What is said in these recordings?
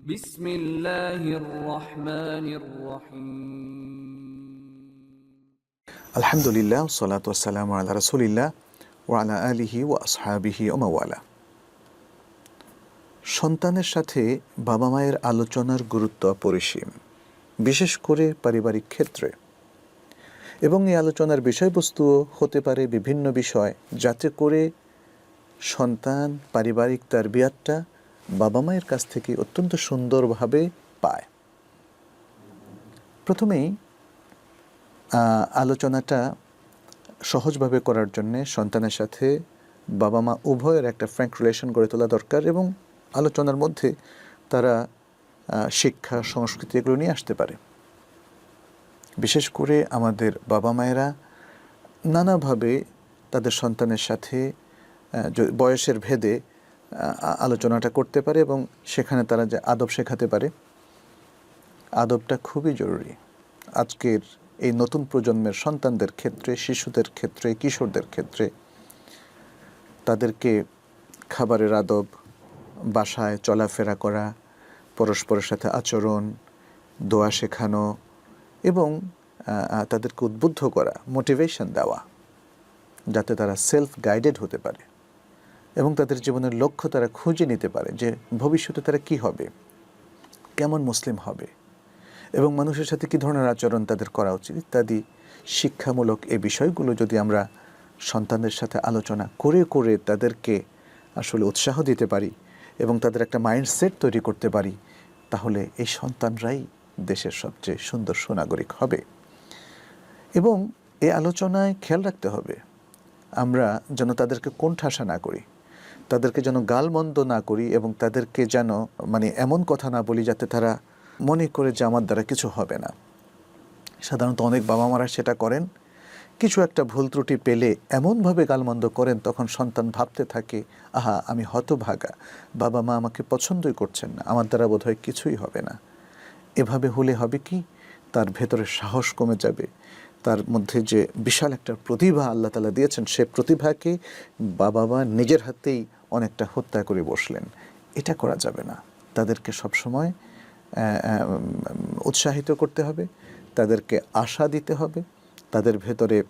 بسم الله الرحمن الرحيم আলহামদুলিল্লাহ সালাত ওয়াসালাম আল্লাহ রসুলিল্লাহ ও আলা আলিহি ও আসহাবিহি ও মাওয়ালা সন্তানের সাথে বাবা মায়ের আলোচনার গুরুত্ব অপরিসীম বিশেষ করে পারিবারিক ক্ষেত্রে এবং এই আলোচনার বিষয়বস্তুও হতে পারে বিভিন্ন বিষয় যাতে করে সন্তান পারিবারিক তার বিয়ারটা বাবা মায়ের কাছ থেকে অত্যন্ত সুন্দরভাবে পায়। প্রথমেই আলোচনাটা সহজভাবে করার জন্য সন্তানের সাথে বাবা মা উভয়ের একটা ফ্র্যাঙ্ক রিলেশন গড়ে তোলা দরকার এবং আলোচনার মধ্যে তারা শিক্ষা, সংস্কৃতি এগুলো নিয়ে আসতে পারে। বিশেষ করে আমাদের বাবা মায়েরা নানাভাবে তাদের সন্তানের সাথে বয়সের ভেদে আলোচনাটা করতে পারে এবং সেখানে তারা যে আদব শেখাতে পারে, আদবটা খুবই জরুরি। আজকের এই নতুন প্রজন্মের সন্তানদের ক্ষেত্রে, শিশুদের ক্ষেত্রে, কিশোরদের ক্ষেত্রে তাদেরকে খাবারের আদব, বাসায় চলাফেরা করা, পরস্পরের সাথে আচরণ, দোয়া শেখানো এবং তাদেরকে উদ্বুদ্ধ করা, মোটিভেশন দেওয়া, যাতে তারা সেলফ গাইডেড হতে পারে। এবং তাদের জীবনের লক্ষ্য তারা খুঁজে নিতে পারে যে ভবিষ্যতে তারা কি হবে, কেমন মুসলিম হবে এবং মানুষের সাথে কী ধরনের আচরণ তাদের করা উচিত ইত্যাদি শিক্ষামূলক এই বিষয়গুলো যদি আমরা সন্তানদের সাথে আলোচনা করে করে তাদেরকে আসলে উৎসাহ দিতে পারি এবং তাদের একটা মাইন্ডসেট তৈরি করতে পারি, তাহলে এই সন্তানরাই দেশের সবচেয়ে সুন্দর সুনাগরিক হবে। এবং এই আলোচনায় খেয়াল রাখতে হবে, আমরা যেন তাদেরকে কোণঠাসা না করি। তাদেরকে যেন গালমন্দ না করি এবং তাদেরকে যেন মানে এমন কথা না বলি যাতে তারা মনে করে যে আমার দ্বারা কিছু হবে না। সাধারণত অনেক বাবা মারা সেটা করেন। কিছু একটা ভুল ত্রুটি পেলে এমনভাবে গালমন্দ করেন, তখন সন্তান ভাবতে থাকে, আহা, আমি হতভাগা। বাবা মা আমাকে পছন্দই করছেন না। আমার দ্বারা বোধহয় কিছুই হবে না। এভাবে হলে হবে কি? তার ভেতরে সাহস কমে যাবে। তার মধ্যে যে বিশাল একটা প্রতিভা আল্লাহ তালা দিয়েছেন, সে প্রতিভাকে বাবা মা নিজের হাতেই অনেকটা হত্যা করে বসলেন। এটা করা যাবে না। তাদেরকে সবসময় উৎসাহিত করতে হবে, তাদেরকে আশা দিতে হবে, তাদের ভেতরে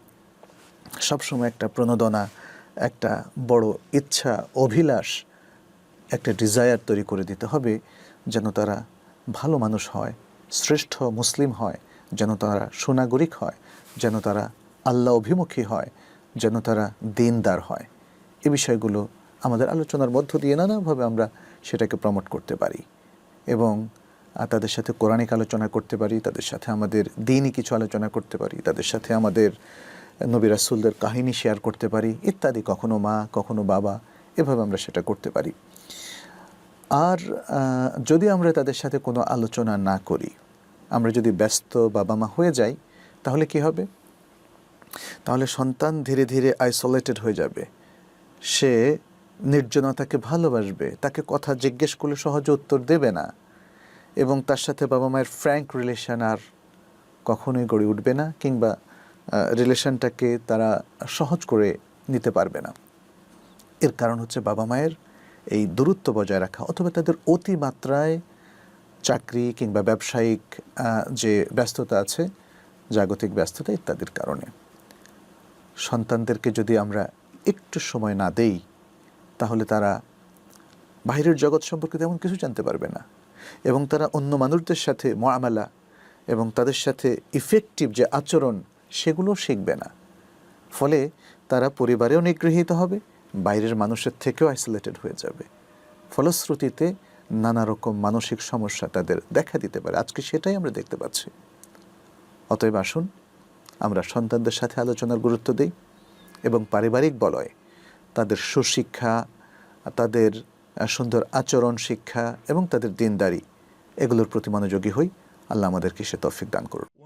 সবসময় একটা প্রণোদনা, একটা বড় ইচ্ছা, অভিলাষ, একটা ডিজায়ার তৈরি করে দিতে হবে যেন তারা ভালো মানুষ হয়, শ্রেষ্ঠ মুসলিম হয়, যেন তারা সুনাগরিক হয়, যেন তারা আল্লাহ অভিমুখী হয়, যেন তারা দিনদার হয়। এ বিষয়গুলো আমাদের আলোচনার মধ্য দিয়ে নানাভাবে আমরা সেটাকে প্রমোট করতে পারি এবং তাদের সাথে কোরআনিক আলোচনা করতে পারি, তাদের সাথে আমাদের দিনই কিছু আলোচনা করতে পারি, তাদের সাথে আমাদের নবী রাসুলদের কাহিনী শেয়ার করতে পারি, ইত্যাদি, কখনো মা, কখনো বাবা, এভাবে আমরা সেটা করতে পারি। আর যদি আমরা তাদের সাথে কোনো আলোচনা না করি, আমরা যদি ব্যস্ত বাবা মা হয়ে যাই, তাহলে কি হবে? তাহলে সন্তান ধীরে ধীরে আইসোলেটেড হয়ে যাবে। সে নির্জনতাকে ভালোবাসবে, তাকে কথা জিজ্ঞেস করলে সহজে উত্তর দেবে না এবং তার সাথে বাবা মায়ের ফ্র্যাঙ্ক রিলেশন আর কখনোই গড়ে উঠবে না কিংবা রিলেশনটাকে তারা সহজ করে নিতে পারবে না। এর কারণ হচ্ছে বাবা মায়ের এই দূরত্ব বজায় রাখা অথবা তাদের অতিমাত্রায় চাকরি কিংবা ব্যবসায়িক যে ব্যস্ততা আছে, জাগতিক ব্যস্ততা ইত্যাদির কারণে। সন্তানদেরকে যদি আমরা একটু সময় না দেই তাহলে তারা বাইরের জগৎ সম্পর্কে তেমন কিছু জানতে পারবে না। এবং তারা অন্য মানুষদের সাথে মোয়ামেলা এবং তাদের সাথে ইফেক্টিভ যে আচরণ, সেগুলো শিখবে না। ফলে তারা পরিবারেও নিগৃহীত হবে, বাইরের মানুষের থেকেও আইসোলেটেড হয়ে যাবে। ফলশ্রুতিতে নানা রকম মানসিক সমস্যা তাদের দেখা দিতে পারে। আজকে সেটাই আমরা দেখতে পাচ্ছি। অতএব আসুন, আমরা সন্তানদের সাথে আলোচনার গুরুত্ব দিই এবং পারিবারিক বলয় তাদের সুশিক্ষা তাদের সুন্দর আচরণ, শিক্ষা এবং তাদের দিনদারি, এগুলোর প্রতি মনোযোগী হই। আল্লাহ আমাদেরকে সে তৌফিক দান করুন।